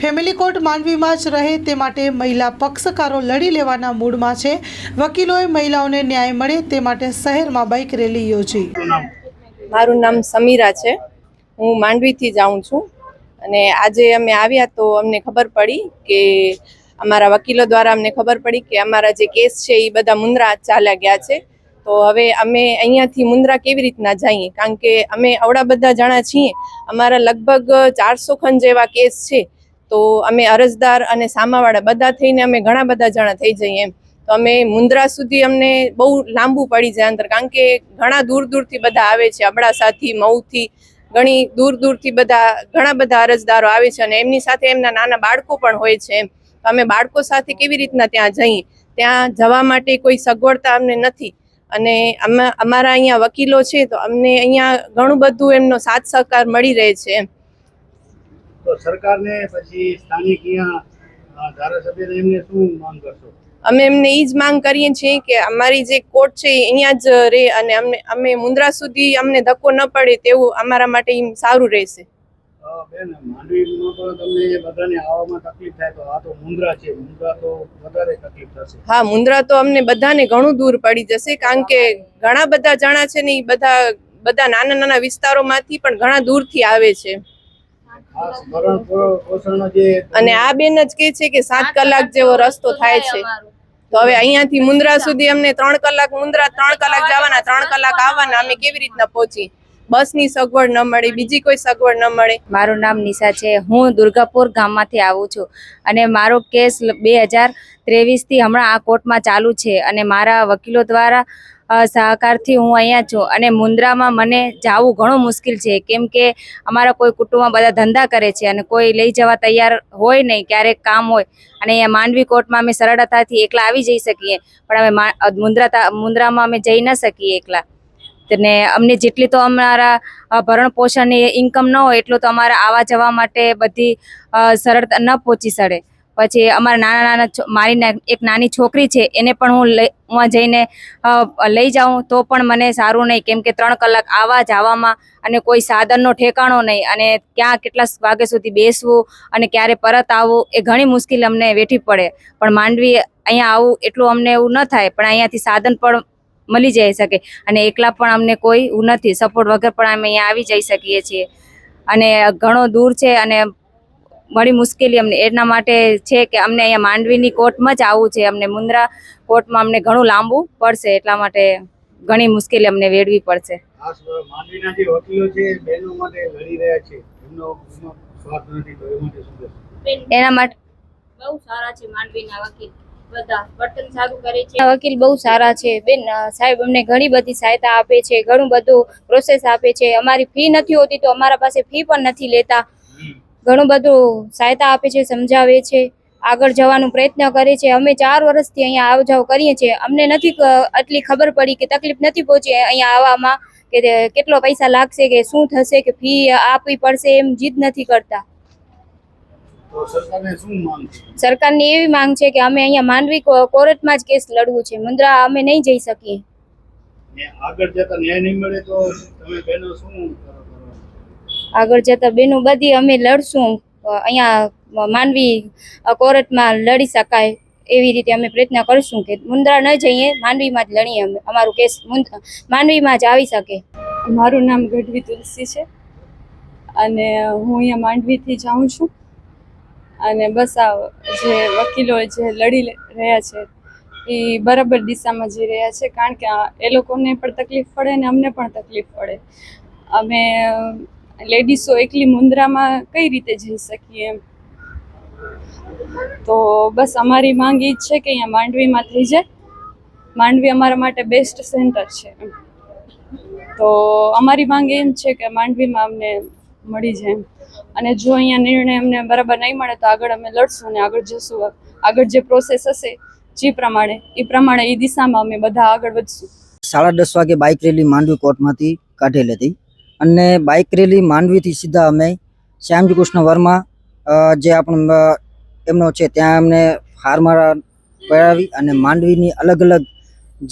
Family court માંડવીમાં જ રહે તે માટે મહિલા પક્ષકારો લડી લેવાના મૂડમાં છે. વકીલોએ મહિલાઓને ન્યાય મળે તે માટે શહેરમાં બાઇક રેલી યોજી. મારું નામ સમીરા છે. હું માંડવીથી જ આવું છું. અને આજે અમે આવ્યા તો અમને ખબર પડી કે અમારા વકીલો દ્વારા અમને ખબર પડી કે અમારા જે કેસ છે એ બધા મુન્દ્રા ચાલ્યા ગયા છે. તો હવે અમે અહીંયાથી મુન્દ્રા કેવી રીતના જઈએ? કારણ કે અમે અવડા બધા જણા છીએ. અમારા લગભગ ચારસો ખંડ જેવા કેસ છે. તો અમે અરજદાર અને સામાવાળા બધા થઈને અમે ઘણા બધા જણા થઈ જઈએ એમ. તો અમે મુંદ્રા સુધી અમને બહુ લાંબુ પડી જાય અંદર, કારણ કે ઘણા દૂર દૂરથી બધા આવે છે, અબડાસાથી મઉથી ઘણી દૂર દૂરથી બધા, ઘણા બધા અરજદારો આવે છે અને એમની સાથે એમના નાના બાળકો પણ હોય છે તો અમે બાળકો સાથે કેવી રીતના ત્યાં જઈએ? ત્યાં જવા માટે કોઈ સગવડતા અમને નથી. અને અમે- અમારા અહીંયા વકીલો છે તો અમને અહીંયા ઘણું બધું એમનો સાથ સહકાર મળી રહે છે એમ. તો સરકારને પછી સ્થાનિક અહીંયા ધારાસભ્યને એમને શું માંગ કરશો? અમે એમને એ જ માંગ કરીએ છીએ કે અમારી જે કોર્ટ છે અહીંયા જ રહે અને અમને અમે મુંદ્રા સુધી અમને ધક્કો ન પડે તેવું અમારા માટે સારું રહેશે. બેન માંડવીમાં પણ તમને બધાને આવવામાં તકલીફ થાય તો આ તો મુંદ્રા છે. મુંદ્રા તો વધારે તકલીફ થશે. હા મુંદ્રા તો અમને બધાને ઘણું દૂર પડી જશે કારણ કે ઘણા બધા જણા છે ને એ બધા બધા નાના નાના વિસ્તારોમાંથી પણ ઘણા દૂરથી આવે છે. અને આ બેન જ કે છે કે સાત કલાક જેવો રસ્તો થાય છે. તો હવે અહીંયાથી મુન્દ્રા સુધી અમને ત્રણ કલાક મુન્દ્રા ત્રણ કલાક જવાના ત્રણ કલાક આવવાના. અમે કેવી રીતના પહોંચી? બસની સગવડ ન મળે બીજી કોઈ સગવડ ન મળે. મારું નામ નિશા છે. હું દુર્ગાપુર ગામમાંથી આવું છું. અને મારો કેસ બે હજાર ત્રેવીસથી હમણાં આ કોર્ટમાં ચાલુ છે. અને મારા વકીલો દ્વારા સહકારથી હું અહીંયા છું. અને મુન્દ્રામાં મને જવું ઘણું મુશ્કેલ છે. કેમ કે અમારા કોઈ કુટુંબમાં બધા ધંધા કરે છે અને કોઈ લઈ જવા તૈયાર હોય નહીં, ક્યારેક કામ હોય. અને અહીંયા માંડવી કોર્ટમાં અમે સરળતાથી એકલા આવી જઈ શકીએ. પણ અમે મુન્દ્રા મુન્દ્રામાં અમે જઈ ન શકીએ એકલા. ને અમને જેટલી તો અમારા ભરણ પોષણની ઇન્કમ ન હોય, એટલું તો અમારે આવવા જવા માટે બધી સરળતા ન પહોંચી શકે પછી અમારા નાના નાના મારી એક નાની છોકરી છે, એને પણ હું હું જઈને લઈ જાઉં. તો પણ મને સારું નહીં. કેમ કે ત્રણ કલાક આવવા જવામાં અને કોઈ સાધનનો ઠેકાણો નહીં. અને ક્યાં કેટલા વાગે સુધી બેસવું અને ક્યારે પરત આવવું એ ઘણી મુશ્કેલ અમને વેઠી પડે. પણ માંડવી અહીંયા આવું એટલું અમને એવું ન થાય. પણ અહીંયાથી સાધન પણ મળી જઈ શકે. અને એકલા પણ અમને કોઈ નથી. સપોર્ટ વગર પણ અમે અહીંયા આવી જઈ શકીએ છીએ. અને ઘણો દૂર છે અને ઘણી મુશ્કેલી અમને. એના માટે છે કે અમને અહીંયા માંડવીની કોર્ટમાં જ આવવું છે. અમને મુન્દ્રા કોર્ટમાં અમને ઘણું લાંબુ પડશે. એટલા માટે ઘણી મુશ્કેલી અમને વેડવી પડશે. માંડવીના જે વકીલો છે બહેનો માટે લડી રહ્યા છે. એમનો એમનો સ્વાર્થ નથી તો એ માટે શું એના માટે બહુ સારા છે માંડવીના વકીલ. બધા વર્તન સારું કરે છે. વકીલ બહુ સારા છે. બેન સાહેબ અમને ઘણી બધી સહાયતા આપે છે. ઘણું બધું પ્રોસેસ આપે છે. અમારી ફી નથી હોતી તો અમારા પાસે ફી પણ નથી લેતા. ઘણું બધું સહાયતા આપે છે સમજાવે છે આગળ જવાનું પ્રયત્ન કરે છે. અમે ચાર વર્ષથી અહીંયા આવ જાવ કરીએ છીએ. અમને નથી આટલી ખબર પડી કે તકલીફ નથી પહોંચી અહીંયા આવવામાં કે કેટલો પૈસા લાગશે કે શું થશે કે ફી આપવી પડશે એમ જીદ નથી કરતા. સરકારને એવી માંગ છે કે અમે અહીંયા માંડવી કો- કોર્ટમાં જ કેસ લડવું છે. મુન્દ્રા અમે નહીં જઈ શકીએ. આગળ જતા ન્યાય નહીં મળે તો તમે બહેનો શું? આગળ જતા બેનું બધી અમે લડશું. અહીંયા માંડવી અ, કોર્ટમાં લડી શકાય એવી રીતે અમે પ્રયત્ન કરશું કે મુંદ્રા ન જઈએ માનવીમાં જ લડીએ અમે. અમારું કેસ માનવીમાં જ આવી શકે. મારું નામ ગઢવી તુલસી છે. અને હું અહીંયા માંડવીથી જાઉં છું. અને બસ આ જે વકીલો જે લડી રહ્યા છે એ બરાબર દિશામાં જઈ રહ્યા છે. કારણ કે એ લોકોને પણ તકલીફ પડે ને અમને પણ તકલીફ પડે. અમે લેડીસો એકલી મુન્દ્રામાં કઈ રીતે જઈ શકીએ એમ? તો બસ અમારી માંગ એ જ છે કે અહીંયા માંડવીમાં થઈ જાય. માંડવી અમારા માટે બેસ્ટ સેન્ટર છે તો અમારી માંગ એમ છે કે માંડવીમાં અમને મળી જાય. અને જો અહીંયા નિર્ણય અમને બરાબર નહીં મળે તો આગળ અમે લડશું અને આગળ જશું. આગળ જે પ્રોસેસ હશે, જે પ્રમાણે, એ પ્રમાણે એ દિશામાં અમે બધા આગળ વધશું. સાડા દસ વાગે બાઇક રેલી માંડવી કોર્ટમાંથી કાઢેલી હતી. અને બાઇક રેલી માંડવીથી સીધા અમે શ્યામજી કૃષ્ણ વર્મા જે આપણો એમનો છે, ત્યાં અમને હારમારા પહેરાવી અને માંડવીની અલગ અલગ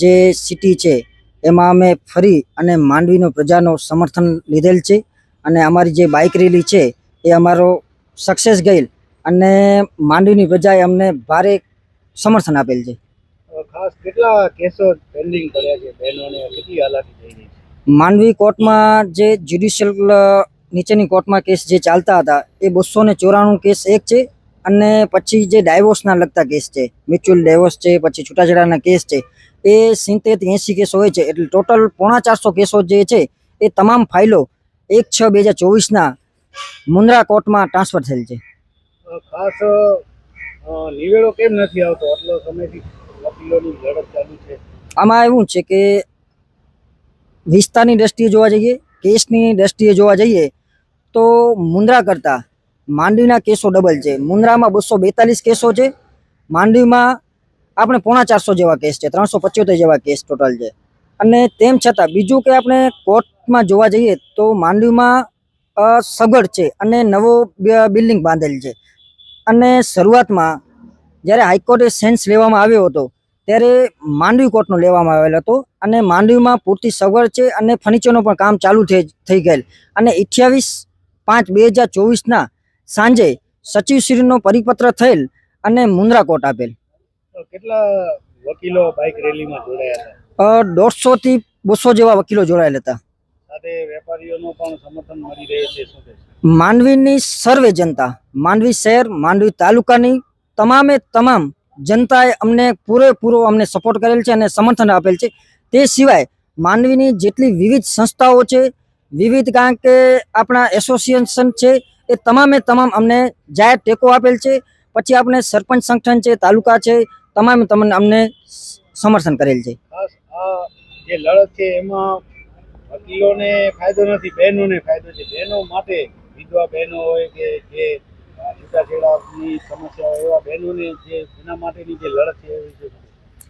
જે સિટી છે, એમાં અમે ફરી અને માંડવીનો પ્રજાનો સમર્થન લીધેલ છે અને અમારી જે બાઇક રેલી છે, એ અમારો સક્સેસ ગયેલ અને માંડવીની પ્રજાએ અમને ભારે સમર્થન આપેલ છે. ખાસ કેટલા કેસો પેન્ડિંગ પડ્યા છે, બહેનોને, કેટલી હાલાકી થઈ છે? માંડવી કોર્ટમાં જે જ્યુડિશિયલ નીચેની કોર્ટમાં કેસ જે ચાલતા હતા એ બસો ને ચોરાણું કેસ એક છે અને પછી જે ડાયવોર્સના લગતા કેસ છે મ્યુચ્યુઅલ ડાયવોર્સ છે પછી છૂટાછેડાના કેસ છે એ સિત્તેરથી એંસી કેસ હોય છે. એટલે ટોટલ પોણા ચારસો કેસો જે છે એ તમામ ફાઇલો એક છ બે હજાર ચોવીસના મુન્દ્રા કોર્ટમાં ટ્રાન્સફર થયેલ છે. ખાસ નિવેડો કેમ નથી આવતો? આટલો સમયથી વકીલોની લડત ચાલુ છે. આમાં એવું છે કે વિસ્તારની દ્રષ્ટિએ જોવા જઈએ, કેસની દ્રષ્ટિએ જોવા જઈએ, તો મુન્દ્રા કરતાં માંડવીના કેસો ડબલ છે. મુન્દ્રામાં બસો બેતાલીસ કેસો છે. માંડવીમાં આપણે પોણા ચારસો જેવા કેસ છે, ત્રણસો પચોતેર જેવા કેસ ટોટલ છે. અને તેમ છતાં બીજું કે આપણે કોર્ટમાં જોવા જઈએ, તો માંડવીમાં સગવડ છે અને નવો બિલ્ડિંગ બાંધેલ છે. અને શરૂઆતમાં જ્યારે હાઈકોર્ટે સેન્સ લેવામાં આવ્યો હતો ત્યારે માંડવી કોર્ટનો લેવામાં આવેલ હતો અને માંડવીમાં પૂરતી સગવડ છે અને ફર્નિચરનું પણ કામ ચાલુ થઈ ગયેલ. અને અઠ્યાવીસ પાંચ બે હજાર ચોવીસના સાંજે સચિવશ્રીનો પરિપત્ર થયેલ અને મુન્દ્રા કોર્ટ આપેલ. કેટલા વકીલો બાઇક રેલીમાં જોડાયા હતા? અ, દોઢસોથી બસો જેવા વકીલો જોડાયેલ હતા. વેપારીઓનો પણ સમર્થન મળી રહે છે? માંડવીની સર્વે જનતા માંડવી શહેર માંડવી તાલુકાની તમામે તમામ જનતાએ અમને પૂરેપૂરો અમને સપોર્ટ કરેલ છે અને સમર્થન આપેલ છે. તે સિવાય માનવીની જેટલી વિવિધ સંસ્થાઓ છે, વિવિધ કારણ કે આપણા એસોસિએશન છે, એ તમામે તમામ અમને જાહેર ટેકો આપેલ છે. પછી આપણે સરપંચ સંગઠન છે, તાલુકા છે, તમામે તમને અમને સમર્થન કરેલ છે. જે લડત ફાયદો નથી, બહેનોને ફાયદો છે. બહેનો માટે વિધવા બહેનો હોય કે જે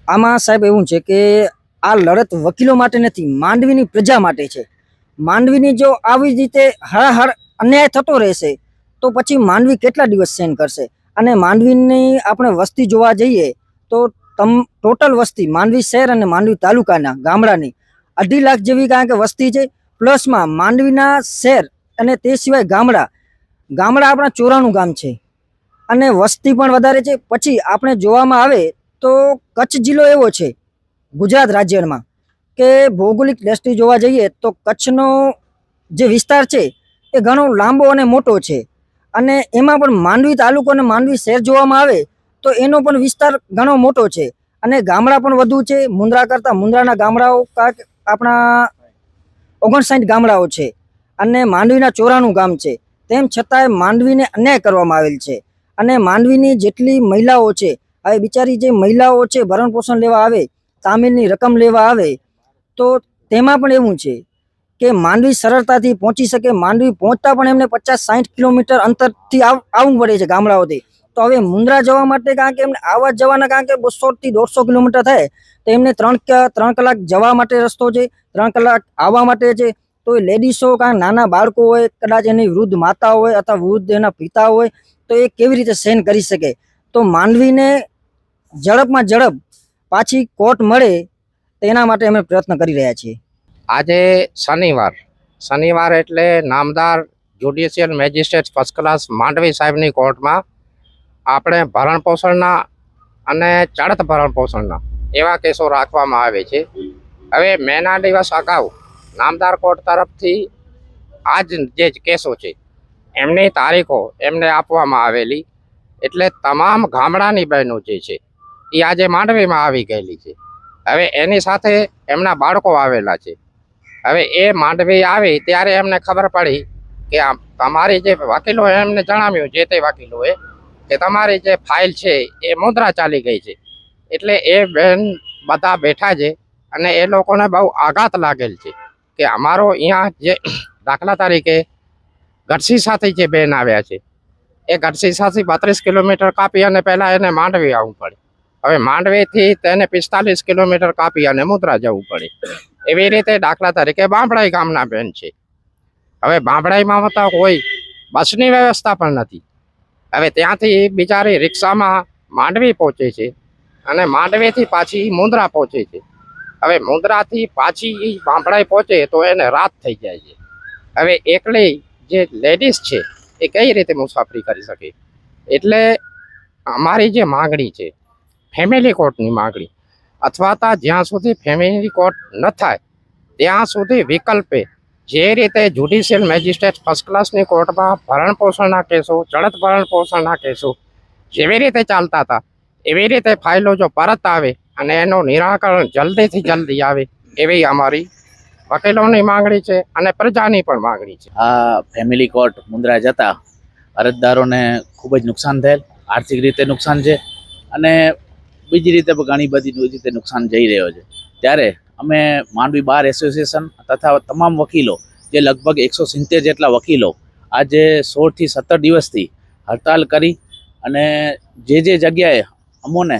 આમાં સાહેબ એવું છે કે આ લડત વકીલો માટે નથી, માંડવીની પ્રજા માટે છે. માંડવીની જો આવી રીતે હળહળ અન્યાય થતો રહેશે, તો પછી માંડવી કેટલા દિવસ સહન કરશે? અને માંડવીની આપણે વસ્તી જોવા જઈએ, તો તમ, ટોટલ વસ્તી માંડવી શહેર અને માંડવી તાલુકાના, ગામડાની, અઢી લાખ જેવી કારણ કે વસ્તી છે, પ્લસમાં માંડવીના શહેર અને તે સિવાય ગામડા ગામડા આપણા ચોરાણું ગામ છે. અને વસ્તી પણ વધારે છે. પછી આપણે જોવામાં આવે તો કચ્છ જિલ્લો એવો છે, ગુજરાત રાજ્યમાં, કે ભૌગોલિક દ્રષ્ટિ જોવા જઈએ તો કચ્છનો જે વિસ્તાર છે એ ઘણો લાંબો અને મોટો છે. અને એમાં પણ માંડવી તાલુકો અને માંડવી શહેર જોવામાં આવે તો એનો પણ વિસ્તાર ઘણો મોટો છે. અને ગામડા પણ વધુ છે. મુન્દ્રા કરતાં મુન્દ્રાના ગામડાઓ આપણા ઓગણસાઠ ગામડાઓ છે. અને માંડવીના ચોરાણું ગામ છે. તેમ છતાંય માંડવીને અન્યાય કરવામાં આવેલ છે. અને માંડવીની જેટલી મહિલાઓ છે, હવે બિચારી જે મહિલાઓ છે ભરણ પોષણ લેવા આવે, તામીલની રકમ લેવા આવે, તો તેમાં પણ એવું છે કે માંડવી સરળતાથી પહોંચી શકે. માંડવી પહોંચતા પણ એમને પચાસ સાઠ કિલોમીટર અંતરથી આવ- આવવું પડે છે ગામડાઓથી. તો હવે મુન્દ્રા જવા માટે કારણ કે એમને આવવા જવાના કારણ કે બસોથી દોઢસો કિલોમીટર થાય, તો એમને ત્રણ ત્રણ કલાક જવા માટે રસ્તો છે, ત્રણ કલાક આવવા માટે છે તો એ લેડીસો કારણ નાના બાળકો હોય, કદાચ એની વૃદ્ધ માતા હોય અથવા વૃદ્ધ એના પિતા હોય, તો એ કેવી રીતે સહન કરી શકે? તો માંડવીને ઝડપમાં ઝડપ પાછી કોર્ટ મળે, તેના માટે અમે પ્રયત્ન કરી રહ્યા છીએ. આજે શનિવાર. શનિવાર એટલે નામદાર judicial magistrate first class Mandvi સાહેબની કોર્ટમાં આપણે ભરણ પોષણના અને ચડત ભરણ પોષણના એવા કેસો રાખવામાં આવે છે. હવે મેના દિવસ અગાઉ નામદાર કોર્ટ તરફથી આ જ કેસો છે, એમની તારીખો એમને આપવામાં આવેલી. એટલે તમામ ગામડાની બહેનો જે છે એ આજે માંડવીમાં આવી ગયેલી છે. હવે એની સાથે એમના બાળકો આવેલા છે. હવે એ માંડવી આવી ત્યારે એમને ખબર પડી કે આ તમારી જે વકીલોએ એમને જણાવ્યું, જે તે વકીલોએ, કે તમારી જે ફાઇલ છે એ મુદ્રા ચાલી ગઈ છે. એટલે એ બેન બધા બેઠા છે અને એ લોકોને બહુ આઘાત લાગેલ છે. કે અમારો અહીંયા જે દાખલા તરીકે ગઢસી સાથે જે બેન આવ્યા છે, એ ગઢસી સાથે બત્રીસ કિલોમીટર કાપી અને પહેલાં એને માંડવી આવવું પડે. હવે માંડવીથી તેને પિસ્તાલીસ કિલોમીટર કાપી અને મુદ્રા જવું પડે. એવી રીતે દાખલા તરીકે બાંભળાઈ ગામના બેન છે. હવે બાંભળાઈમાં તો કોઈ બસની વ્યવસ્થા પણ નથી. હવે ત્યાંથી બિચારી રિક્ષામાં માંડવી પહોંચે છે અને માંડવીથી પાછી મુંદ્રા પહોંચે છે. હવે મુંદ્રાથી પાછી એ બાંભળાએ પહોંચે તો એને રાત થઈ જાય છે. હવે એકલી જે લેડીઝ છે, એ કઈ રીતે મુસાફરી કરી શકે? એટલે અમારી જે માગણી છે ફેમિલી કોર્ટની માગણી, અથવા તો જ્યાં સુધી ફેમિલી કોર્ટ ન થાય, ત્યાં સુધી વિકલ્પે જે રીતે જ્યુડિશિયલ મેજિસ્ટ્રેટ ફર્સ્ટ ક્લાસની કોર્ટમાં ભરણ પોષણના કેસો ચડત ભરણ પોષણના કેસો, જેવી રીતે ચાલતા હતા, એવી રીતે ફાઇલો જો પરત આવે અને એનું નિરાકરણ જલ્દીથી જલ્દી આવે એવી અમારી વકીલોની માંગણી છે અને પ્રજાની પણ માંગણી છે. આ ફેમિલી કોર્ટ મુંદ્રા જતા અરજદારોને ખૂબ જ નુકસાન થયેલ, આર્થિક રીતે નુકસાન છે અને બીજી રીતે ઘણી બધી રીતે નુકસાન જઈ રહ્યો છે. ત્યારે અમે માંડવી બાર એસોસિએશન તથા તમામ વકીલો, જે લગભગ એકસો સિત્તેર જેટલા વકીલો, આજે સોળથી સત્તર દિવસથી હડતાલ કરી અને જે જે જગ્યાએ અમોને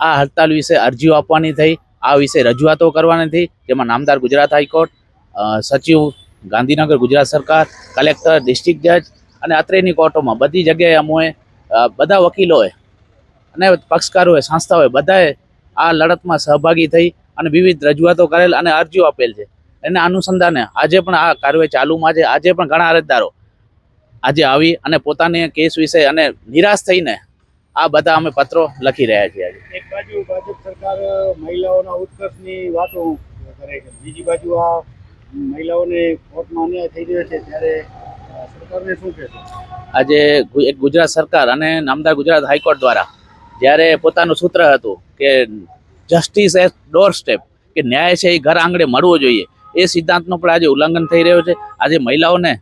આ હડતાલ વિશે અરજીઓ આપવાની થઈ, આ વિશે રજૂઆતો કરવાની થઈ, જેમાં નામદાર ગુજરાત હાઈકોર્ટ સચિવ ગાંધીનગર ગુજરાત સરકાર, કલેક્ટર, ડિસ્ટ્રિક્ટ જજ અને અત્રેની કોર્ટોમાં બધી જગ્યાએ અમોએ બધા વકીલોએ અને પક્ષકારોએ, સંસ્થાઓએ બધાએ આ લડતમાં સહભાગી થઈ અને વિવિધ રજૂઆતો કરેલ અને અરજીઓ આપેલ છે. એના અનુસંધાને આજે પણ આ કાર્યવાહી ચાલુમાં છે. આજે પણ ઘણા અરજદારો આજે આવી અને પોતાની કેસ વિશે અને નિરાશ થઈને આ બધા અમે પત્રો લખી રહ્યા છીએ આજે. એક બાજુ ભાજપ સરકાર મહિલાઓના ઉત્કર્ષની વાતો કરે છે. બીજી બાજુ આ મહિલાઓને કોર્ટમાં અન્યાય થઈ રહ્યો છે ત્યારે સરકારને શું કહેશો આજે એક ગુજરાત સરકાર અને નામદાર ગુજરાત હાઈકોર્ટ દ્વારા જ્યારે પોતાનું સૂત્ર હતું કે જસ્ટિસ એટ ડોર સ્ટેપ કે ન્યાય છે એ ઘર આંગણે મળવો જોઈએ એ સિદ્ધાંતનું પણ આજે ઉલ્લંઘન થઈ રહ્યો છે. આજે મહિલાઓને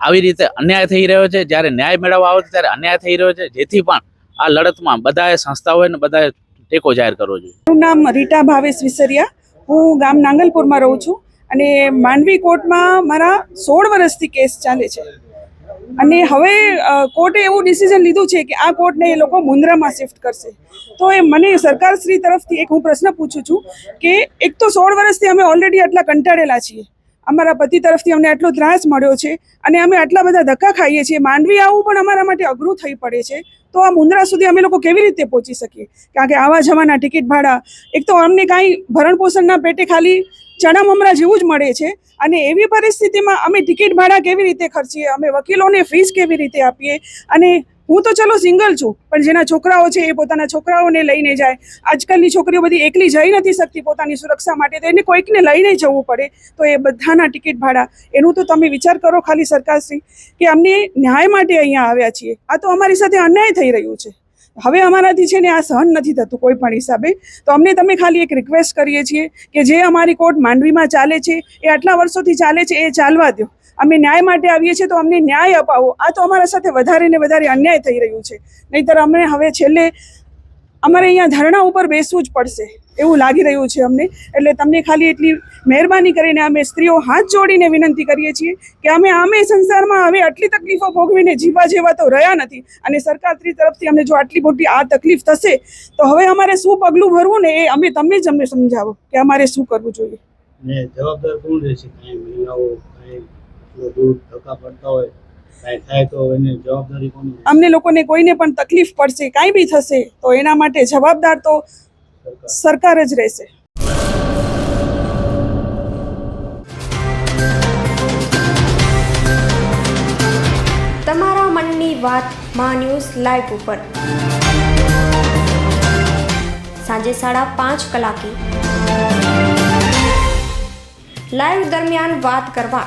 આવી રીતે અન્યાય થઈ રહ્યો છે. જ્યારે ન્યાય મેળવવા આવે છે ત્યારે અન્યાય થઈ રહ્યો છે. જેથી પણ આ લડતમાં બધાએ સંસ્થાઓએ ને બધાએ ટેકો જાહેર કરવો જોઈએ. મારું નામ રીટા ભાવેશ વિસરિયા. હું ગામ નાંગલપુરમાં રહું છું અને માંડવી કોર્ટમાં મારા સોળ વર્ષથી કેસ ચાલે છે. અને હવે કોર્ટે એવું ડિસિઝન લીધું છે કે આ કોર્ટને એ લોકો મુન્દ્રામાં શિફ્ટ કરશે. તો એ મને સરકારશ્રી તરફથી એક હું પ્રશ્ન પૂછું છું કે એક તો સોળ વર્ષથી અમે ઓલરેડી આટલા કંટાળેલા છીએ. અમારા પતિ તરફથી અમને આટલો ત્રાસ મળ્યો છે અને અમે આટલા બધા ધક્કા ખાઈએ છીએ. માંડવી આવવું પણ અમારા માટે અઘરું થઈ પડે છે. તો આ મુંદ્રા સુધી અમે લોકો કેવી રીતે પહોંચી શકીએ? કારણ કે આવા જવાના ટિકિટ ભાડા, એક તો અમને કાંઈ ભરણપોષણના પેટે ખાલી ચણા મમરા જેવું જ મળે છે અને એવી પરિસ્થિતિમાં અમે ટિકિટ ભાડા કેવી રીતે ખર્ચીએ? અમે વકીલોને ફીસ કેવી રીતે આપીએ? અને હું તો ચલો સિંગલ છું, પણ જેના છોકરાઓ છે એ પોતાના છોકરાઓને લઈને જાય. આજકાલની છોકરીઓ બધી એકલી જઈ નથી શકતી પોતાની સુરક્ષા માટે, તો એને કોઈકને લઈને જવું પડે. તો એ બધાના ટિકિટ ભાડા. એનું તો તમે વિચાર કરો ખાલી સરકારશ્રી, કે અમને ન્યાય માટે અહીંયા આવ્યા છીએ. આ તો અમારી સાથે અન્યાય થઈ રહ્યું છે. હવે અમારાથી છે ને આ સહન નથી થતું કોઈ પણ હિસાબે. તો અમને તમે ખાલી એક રિક્વેસ્ટ કરીએ છીએ કે જે અમારી કોર્ટ માંડવીમાં ચાલે છે, એ આટલા વર્ષોથી ચાલે છે, એ ચાલવા દો અમે ન્યાય માટે આવીએ છીએ તો અમને ન્યાય અપાવો. આ તો અમારા સાથે વધારે ને વધારે અન્યાય થઈ રહ્યું છે. નહીંતર અમને હવે છેલ્લે અમારે અહીંયા ધરણા ઉપર બેસવું જ પડશે. એવું લાગી રહ્યું છે અમને. એટલે તમને ખાલી એટલી મહેરબાની કરીને અમે સ્ત્રીઓ હાથ જોડીને વિનંતી કરીએ છીએ કે અમે આમે સંસારમાં હવે આટલી તકલીફો ભોગવીને જીવા જેવા તો રહ્યા નથી અને સરકારશ્રી તરફથી અમને જો આટલી મોટી આ તકલીફ થશે, તો હવે અમારે શું પગલું ભરવું ને એ અમે તમે જ અમને સમજાવો કે અમારે શું કરવું જોઈએ. જવાબદાર કોણ રહેશે? કાંઈ ધક્કા પડતા હોય કાંઈ થાય તો એની જવાબદારી કોની અમને લોકોને કોઈને પણ તકલીફ પડશે કાંઈ બી થશે તો એના માટે જવાબદાર તો સરકાર. સરકાર જ રહેશે. તમારા મનની વાત મા ન્યૂઝ લાઈવ ઉપર. સાંજે સાડા પાંચ કલાકે. લાઈવ દરમિયાન વાત કરવા